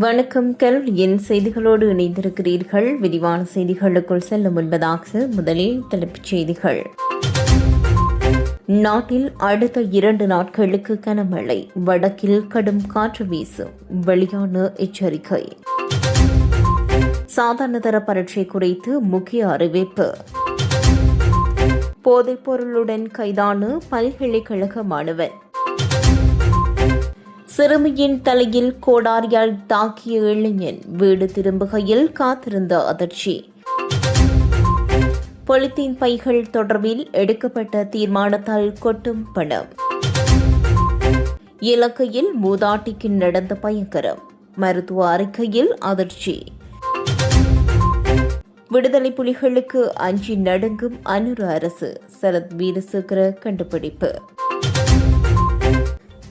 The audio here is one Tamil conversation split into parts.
வணக்கம் கல்வியின் செய்திகளோடு இணைந்திருக்கிறீர்கள். விரிவான செய்திகளுக்குள் செல்ல முன்பதாக முதலில் தலைப்புச் செய்திகள். நாட்டில் அடுத்த இரண்டு நாட்களுக்கு கனமழை. வடக்கில் கடும் காற்று வீசும் வெளியான எச்சரிக்கை. சாதாரணதர பரீட்சை குறித்து முக்கிய அறிவிப்பு. போதைப்பொருளுடன் கைதான பல்கலைக்கழக மாணவன். சிறுமியின் தலையில் கோடாரியால் தாக்கிய இளைஞன் வீடு திரும்புகையில் காத்திருந்த அதிர்ச்சி. பொலித்தீன் பைகள் தொடர்பில் எடுக்கப்பட்ட தீர்மானத்தால் கொட்டும் பணம். இலக்கையில் மூதாட்டிக்கு நடந்த பயங்கரம். மருத்துவ அறிக்கையில் அதிர்ச்சி. விடுதலை புலிகளுக்கு அஞ்சி நடுங்கும் அனுர அரசு சரத் வீரசேகர கண்டுபிடிப்பு.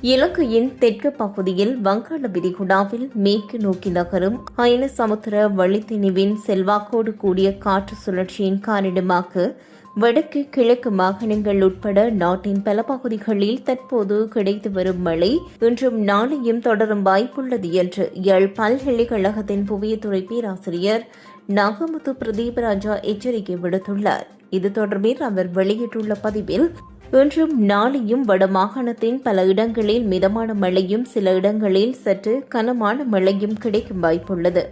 இலங்கையின் தெற்கு பகுதியில் வங்காள விரிகுடாவில் மேற்கு நோக்கி நகரும் அயன சமுத்திர வழித்திணிவின் செல்வாக்கோடு கூடிய காற்று சுழற்சியின் காரணமாக வடக்கு கிழக்கு மாகாணங்கள் உட்பட நாட்டின் பல பகுதிகளில் தற்போது கிடைத்து வரும் மழை இன்றும் நாளையும் தொடரும் வாய்ப்புள்ளது என்று யாழ் பல்கலைக்கழகத்தின் புவியத்துறை பேராசிரியர் நாகமுத்து பிரதீபராஜா எச்சரிக்கை விடுத்துள்ளார். இது தொடர்பில் அவர் வெளியிட்டுள்ள பதிவில் இன்றும் நாளையும் வடமாகாணத்தின் பல இடங்களில் மிதமான மழையும் சில இடங்களில் சற்று கனமான மழையும் கிடைக்கும் வாய்ப்புள்ளது.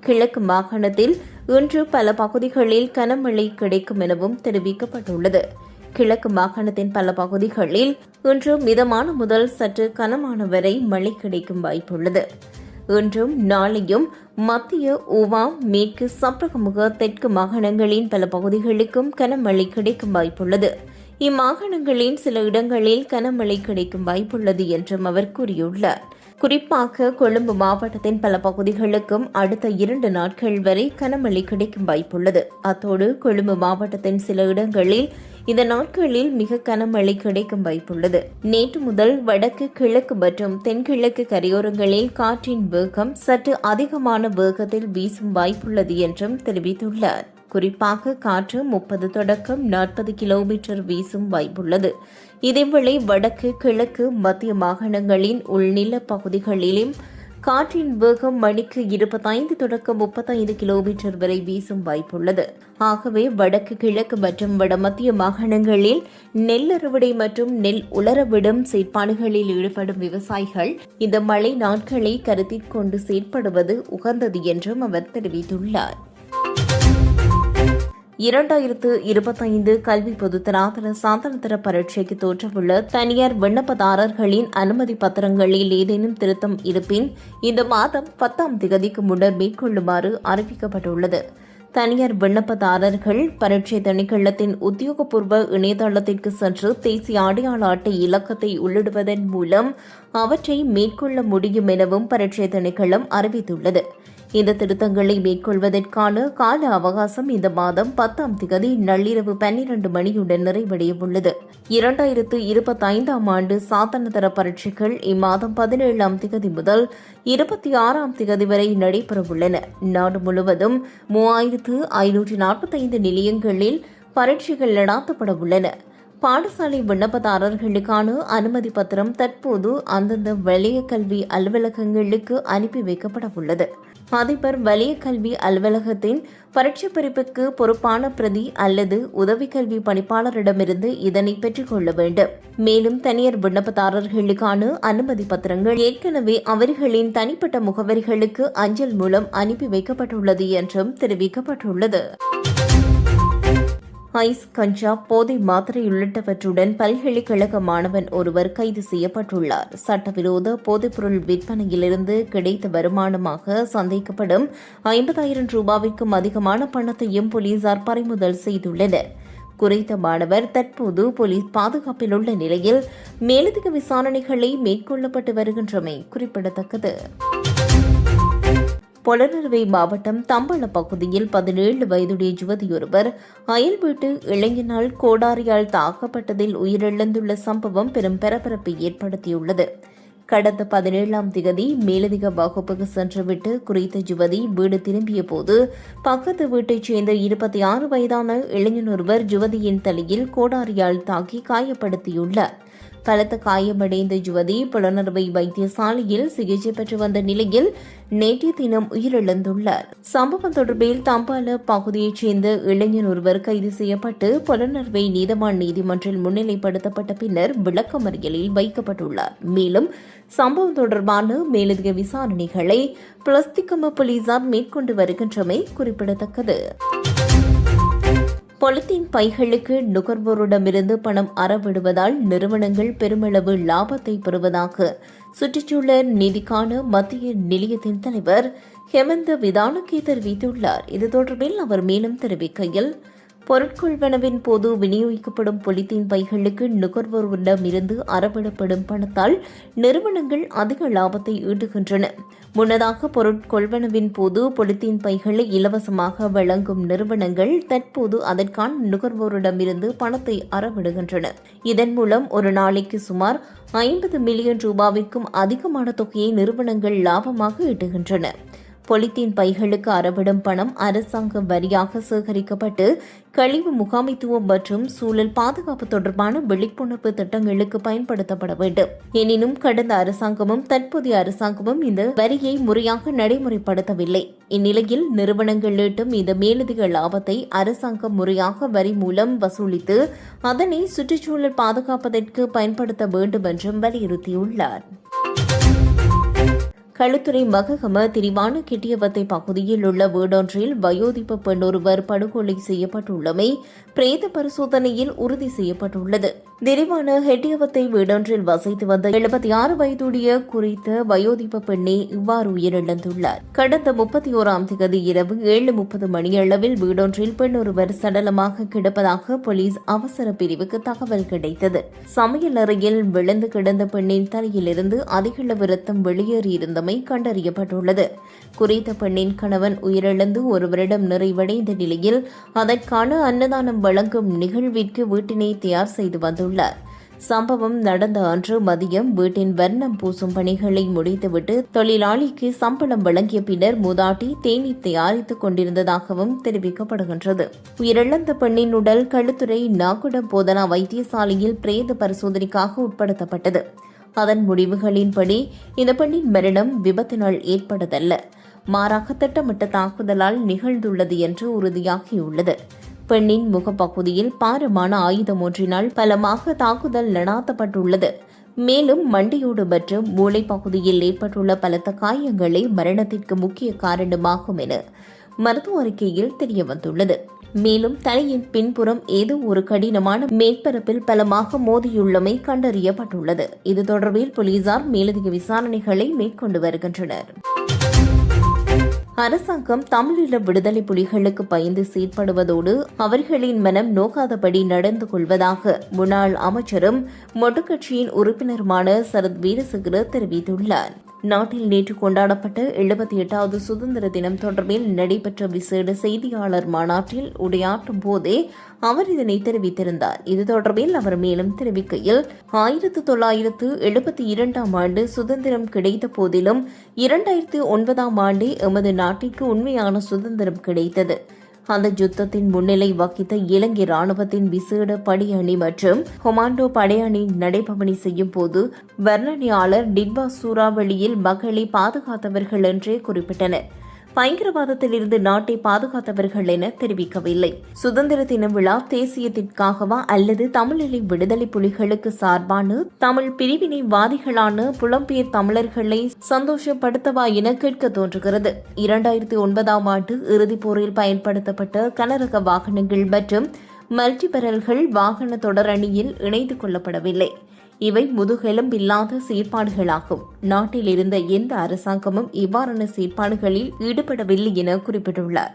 கிழக்கு மாகாணத்தில் இன்று பல பகுதிகளில் கனமழை கிடைக்கும் எனவும் தெரிவிக்கப்பட்டுள்ளது. கிழக்கு மாகாணத்தின் பல பகுதிகளில் இன்று மிதமான முதல் சற்று கனமான வரை மழை கிடைக்கும் வாய்ப்புள்ளது. இன்றும் நாளையும் மத்திய உவா மேற்கு சப்ரகமுக தெற்கு மாகாணங்களின் பல பகுதிகளுக்கும் கனமழை கிடைக்கும் வாய்ப்புள்ளது. இம்மாகாணங்களின் சில இடங்களில் கனமழை கிடைக்கும் வாய்ப்புள்ளது என்றும் அவர் கூறியுள்ளார். குறிப்பாக கொழும்பு மாவட்டத்தின் பல பகுதிகளுக்கும் அடுத்த இரண்டு நாட்கள் வரை கனமழை கிடைக்கும் வாய்ப்புள்ளது. அத்தோடு கொழும்பு மாவட்டத்தின் சில இடங்களில் இந்த நாட்களில் மிக கனமழை கிடைக்கும் வாய்ப்புள்ளது. நேற்று முதல் வடக்கு கிழக்கு மற்றும் தென்கிழக்கு கரையோரங்களில் காற்றின் வேகம் சற்று அதிகமான வேகத்தில் வீசும் வாய்ப்புள்ளது என்றும் தெரிவித்துள்ளார். குறிப்பாக காற்று முப்பது தொடக்கம் நாற்பது கிலோமீட்டர் வீசும் வாய்ப்புள்ளது. இதேவேளை வடக்கு கிழக்கு மத்திய மாகாணங்களின் உள்நில பகுதிகளிலும் காற்றின் வேகம் மணிக்கு இருபத்தைந்து தொடக்கம் முப்பத்தைந்து கிலோமீட்டர் வரை வீசும் வாய்ப்புள்ளது. ஆகவே வடக்கு கிழக்கு மற்றும் வடமத்திய மாகாணங்களில் நெல் அறுவடை மற்றும் நெல் உலரவிடும் செயற்பாடுகளில் ஈடுபடும் விவசாயிகள் இந்த மழை நாட்களை கருத்தில் கொண்டு செயற்படுவது உகந்தது என்றும் அவர் தெரிவித்துள்ளார். இரண்டாயிரத்து இருபத்தைந்து கல்வி பொதுத்தராதர சாதனத்தர பரீட்சைக்கு தோற்றவுள்ள தனியார் விண்ணப்பதாரர்களின் அனுமதி பத்திரங்களில் ஏதேனும் திருத்தம் இருப்பின் இந்த மாதம் பத்தாம் திகதிக்கு முன்னர் மேற்கொள்ளுமாறு அறிவிக்கப்பட்டுள்ளது. தனியார் விண்ணப்பதாரர்கள் பரீட்சை திணைக்களத்தின் உத்தியோகபூர்வ இணையதளத்திற்கு சென்று தேசிய அடையாள அட்டை இலக்கத்தை உள்ளிடுவதன் மூலம் அவற்றை மேற்கொள்ள முடியும் எனவும் பரீட்சை திணைக்களம் அறிவித்துள்ளது. இந்த திருத்தங்களை மேற்கொள்வதற்கான கால அவகாசம் இந்த மாதம் பத்தாம் திகதி நள்ளிரவு பன்னிரண்டு மணியுடன் நிறைவடையவுள்ளது இரண்டாயிரத்து இருபத்தைந்தாம் ஆண்டு சாதனதர பரீட்சைகள் இம்மாதம் பதினேழாம் திகதி முதல் இருபத்தி ஆறாம் திகதி வரை நடைபெறவுள்ளன நாடு முழுவதும் மூவாயிரத்து ஐநூற்றி நாற்பத்தைந்து நிலையங்களில் பரீட்சைகள் நடாத்தப்பட உள்ளன. பாடசாலை விண்ணப்பதாரர்களுக்கான அனுமதி பத்திரம் தற்போது அந்தந்த வலய கல்வி அலுவலகங்களுக்கு அனுப்பி வைக்கப்பட உள்ளது. அதிபர் வலிய கல்வி அலுவலகத்தின் பரீட்சை பிரிப்புக்கு பொறுப்பான பிரதி அல்லது உதவி கல்வி பணிப்பாளரிடமிருந்து இதனை பெற்றுக்கொள்ள வேண்டும். மேலும் தனியார் விண்ணப்பதாரர்களுக்கான அனுமதி பத்திரங்கள் ஏற்கனவே அவர்களின் தனிப்பட்ட முகவரிகளுக்கு அஞ்சல் மூலம் அனுப்பி வைக்கப்பட்டுள்ளது என்றும் தெரிவிக்கப்பட்டுள்ளது. ஐஸ் கஞ்சா போதை மாத்திரை உள்ளிட்டவற்றுடன் பல்கலைக்கழக மாணவன் ஒருவர் கைது செய்யப்பட்டுள்ளார். சட்டவிரோத போதைப்பொருள் விற்பனையிலிருந்து கிடைத்த வருமானமாக சந்தேகப்படும் ஐம்பதாயிரம் ரூபாய்க்கும் அதிகமான பணத்தையும் போலீசார் பறிமுதல் செய்துள்ளனர். குறைத்த மாணவர் தற்போது போலீஸ் பாதுகாப்பில் உள்ள நிலையில் மேலதிக விசாரணைகளை மேற்கொள்ளப்பட்டு வருகின்றமை குறிப்பிடத்தக்கது. பொலனறுவை மாவட்டம் தம்பள பகுதியில் பதினேழு வயதுடைய யுவதியொருவர் அயல் வீட்டு இளைஞனால் கோடாரியால் தாக்கப்பட்டதில் உயிரிழந்துள்ள சம்பவம் பெரும் பரபரப்பை ஏற்படுத்தியுள்ளது. கடந்த பதினேழாம் திகதி மேலதிக வகுப்புக்கு சென்றுவிட்டு குறித்த யுவதி வீடு திரும்பிய போது பக்கத்து வீட்டைச் சேர்ந்த இருபத்தி ஆறு வயதான இளைஞனொருவர் யுவதியின் தலையில் கோடாரியால் தாக்கி காயப்படுத்தியுள்ளார். பலத்த காயமடைந்த யுவதி புலனறுவை வைத்தியசாலையில் சிகிச்சை பெற்று வந்த நிலையில் நேற்றைய தினம் உயிரிழந்துள்ளார். சம்பவம் தொடர்பில் தம்பால பகுதியைச் சேர்ந்த இளைஞர் ஒருவர் கைது செய்யப்பட்டு புலனறுவை நீதவான் நீதிமன்றில் முன்னிலைப்படுத்தப்பட்ட பின்னர் விளக்கமறியலில் வைக்கப்பட்டுள்ளார். மேலும் சம்பவம் தொடர்பான மேலதிக விசாரணைகளை பிளஸ்திகம போலீசார் மேற்கொண்டு வருகின்றமை குறிப்பிடத்தக்கது. பொலித்தீன் பைகளுக்கு நுகர்வோரிடமிருந்து பணம் அறவிடுவதால் நிறுவனங்கள் பெருமளவு லாபத்தை பெறுவதாக சுற்றுச்சூழல் நிதிக்கான மத்திய நிலையத்தின் தலைவர் ஹெமந்த விதானகே தெரிவித்துள்ளார் இது தொடர்பில் அவர் மேலும் தெரிவிக்கையில் பொருட்கொள்வனவின் போது விநியோகிக்கப்படும் பொலித்தீன் பைகளுக்கு நுகர்வோரிடமிருந்து அறவிடப்படும் பணத்தால் நிறுவனங்கள் அதிக லாபத்தை ஈட்டுகின்றன. முன்னதாக பொருட்கொள்வனவின் போது பொலித்தீன் பைகளை இலவசமாக வழங்கும் நிறுவனங்கள் தற்போது அதற்கான நுகர்வோரிடமிருந்து பணத்தை அறவிடுகின்றன. இதன் மூலம் ஒரு நாளைக்கு சுமார் ஐம்பது மில்லியன் ரூபாவிற்கும் அதிகமான தொகையை நிறுவனங்கள் லாபமாக ஈட்டுகின்றன. பொலித்தீன் பைகளுக்கு அறவிடும் பணம் அரசாங்க வரியாக சேகரிக்கப்பட்டு கழிவு முகாமைத்துவம் மற்றும் சூழல் பாதுகாப்பு தொடர்பான விழிப்புணர்வு திட்டங்களுக்கு பயன்படுத்தப்பட வேண்டும். எனினும் கடந்த அரசாங்கமும் தற்போதைய அரசாங்கமும் இந்த வரியை முறையாக நடைமுறைப்படுத்தவில்லை. இந்நிலையில் நிறுவனங்கள் ஈட்டும் இந்த மேலதிக லாபத்தை அரசாங்கம் முறையாக வரி மூலம் வசூலித்து அதனை சுற்றுச்சூழல் பாதுகாப்பதற்கு பயன்படுத்த வேண்டும் என்றும் வலியுறுத்தியுள்ளார். களுத்துறை மககம திரிவான கிட்டியவத்தை பகுதியில் உள்ள வீடொன்றில் வயோதிப பெண்ணொருவர் படுகொலை செய்யப்பட்டுள்ளமை பிரேத பரிசோதனையில் உறுதி செய்யப்பட்டுள்ளது. திரிவான ஹெட்டியவத்தை வீடொன்றில் வசித்து வந்த எழுபத்தி ஆறு வயதுடைய குறித்த வயோதிப பெண்ணே இவ்வாறு உயிரிழந்துள்ளார். கடந்த முப்பத்தி ஓராம் தேதி இரவு ஏழு முப்பது மணியளவில் வீடொன்றில் பெண் ஒருவர் சடலமாக கிடப்பதாக போலீஸ் அவசர பிரிவுக்கு தகவல் கிடைத்தது. சமையல் அறையில் விழுந்து கிடந்த பெண்ணின் தலையிலிருந்து அதிகளவு ரத்தம் வெளியேறியிருந்தமை கண்டறியப்பட்டுள்ளது. குறித்த பெண்ணின் கணவன் உயிரிழந்து ஒரு வருடம் நிறைவடைந்த நிலையில் அதற்கான அன்னதானம் வழங்கும் நிகழ்விற்கு வீட்டினை தயார் செய்து வந்துள்ளார். சம்பவம் நடந்த அன்று மதியம் வீட்டின் வர்ணம் பூசும் பணிகளை முடித்துவிட்டு தொழிலாளிக்கு சம்பளம் வழங்கிய பின்னர் மூதாட்டி தேநீர் தயாரித்துக் கொண்டிருந்ததாகவும் தெரிவிக்கப்படுகின்றது. உயிரிழந்த பெண்ணின் உடல் களுத்துறை நாகுடம் போதனா வைத்தியசாலையில் பிரேத பரிசோதனைக்காக உட்படுத்தப்பட்டது. அதன் முடிவுகளின்படி இந்த பெண்ணின் மரணம் விபத்தினால் ஏற்பட்டதல்ல. மாறாக திட்டமிட்ட தாக்குதலால் நிகழ்ந்துள்ளது என்று உறுதியாகியுள்ளது. பெண்ணின் முகப்பகுதியில் பாரமான ஆயுதம் ஒன்றினால் பலமாக தாக்குதல் நடாத்தப்பட்டுள்ளது. மேலும் மண்டையோடு மற்றும் மூளை பகுதியில் ஏற்பட்டுள்ள பலத்த காயங்களே மரணத்திற்கு முக்கிய காரணமாகும் என மருத்துவ அறிக்கையில் தெரியவந்துள்ளது. மேலும் தலையின் பின்புறம் ஏதோ ஒரு கடினமான மேற்பரப்பில் பலமாக மோதியுள்ளமை கண்டறியப்பட்டுள்ளது. இது தொடர்பில் போலீசார் மேலதிக விசாரணைகளை மேற்கொண்டு வருகின்றனர். அரசாங்கம் தமிழீழ விடுதலை புலிகளுக்கு பயந்து செயற்படுவதோடு அவர்களின் மனம் நோக்காதபடி நடந்து கொள்வதாக முன்னாள் அமைச்சரும் மொட்டுக்கட்சியின் உறுப்பினருமான சரத் வீரசேகர தெரிவித்துள்ளார். நாட்டில் நேற்று கொண்டாடப்பட்ட எழுபத்தி எட்டாவது சுதந்திர தினம் தொடர்பில் நடைபெற்ற விசேட செய்தியாளர் மாநாட்டில் உரையாற்றும் போதே அவர் இதனை தெரிவித்திருந்தார். இது தொடர்பில் அவர் மேலும் தெரிவிக்கையில் ஆயிரத்து தொள்ளாயிரத்து எழுபத்தி இரண்டாம் ஆண்டு சுதந்திரம் கிடைத்த போதிலும் இரண்டாயிரத்து ஒன்பதாம் ஆண்டே எமது நாட்டிற்கு உண்மையான சுதந்திரம் கிடைத்தது. அந்த யுத்தத்தின் முன்னிலை வகித்த இலங்கை ராணுவத்தின் விசேட படையணி மற்றும் கொமாண்டோ படையணி நடைபவனி செய்யும் போது வர்ணனையாளர் டிட்பா சூறாவளியில் மக்களை பாதுகாத்தவர்கள் என்றே குறிப்பிட்டனர். பயங்கரவாதத்திலிருந்து நாட்டை பாதுகாத்தவர்கள் என தெரிவிக்கவில்லை. சுதந்திர தின விழா தேசியத்திற்காகவா அல்லது தமிழிலை விடுதலை புலிகளுக்கு சார்பான தமிழ் பிரிவினைவாதிகளான புலம்பெயர் தமிழர்களை சந்தோஷப்படுத்தவா என கேட்க தோன்றுகிறது. இரண்டாயிரத்தி ஒன்பதாம் ஆண்டு இறுதிப் போரில் பயன்படுத்தப்பட்ட கனரக வாகனங்கள் மற்றும் மல்டிபெரல்கள் வாகன தொடரணியில் இணைந்து கொள்ளப்படவில்லை. இவை முதுகெலும்பில்லாத செயற்பாடுகளாகும். நாட்டில் இருந்த எந்த அரசாங்கமும் இவ்வாறான செயற்பாடுகளில் ஈடுபடவில்லை என குறிப்பிட்டுள்ளார்.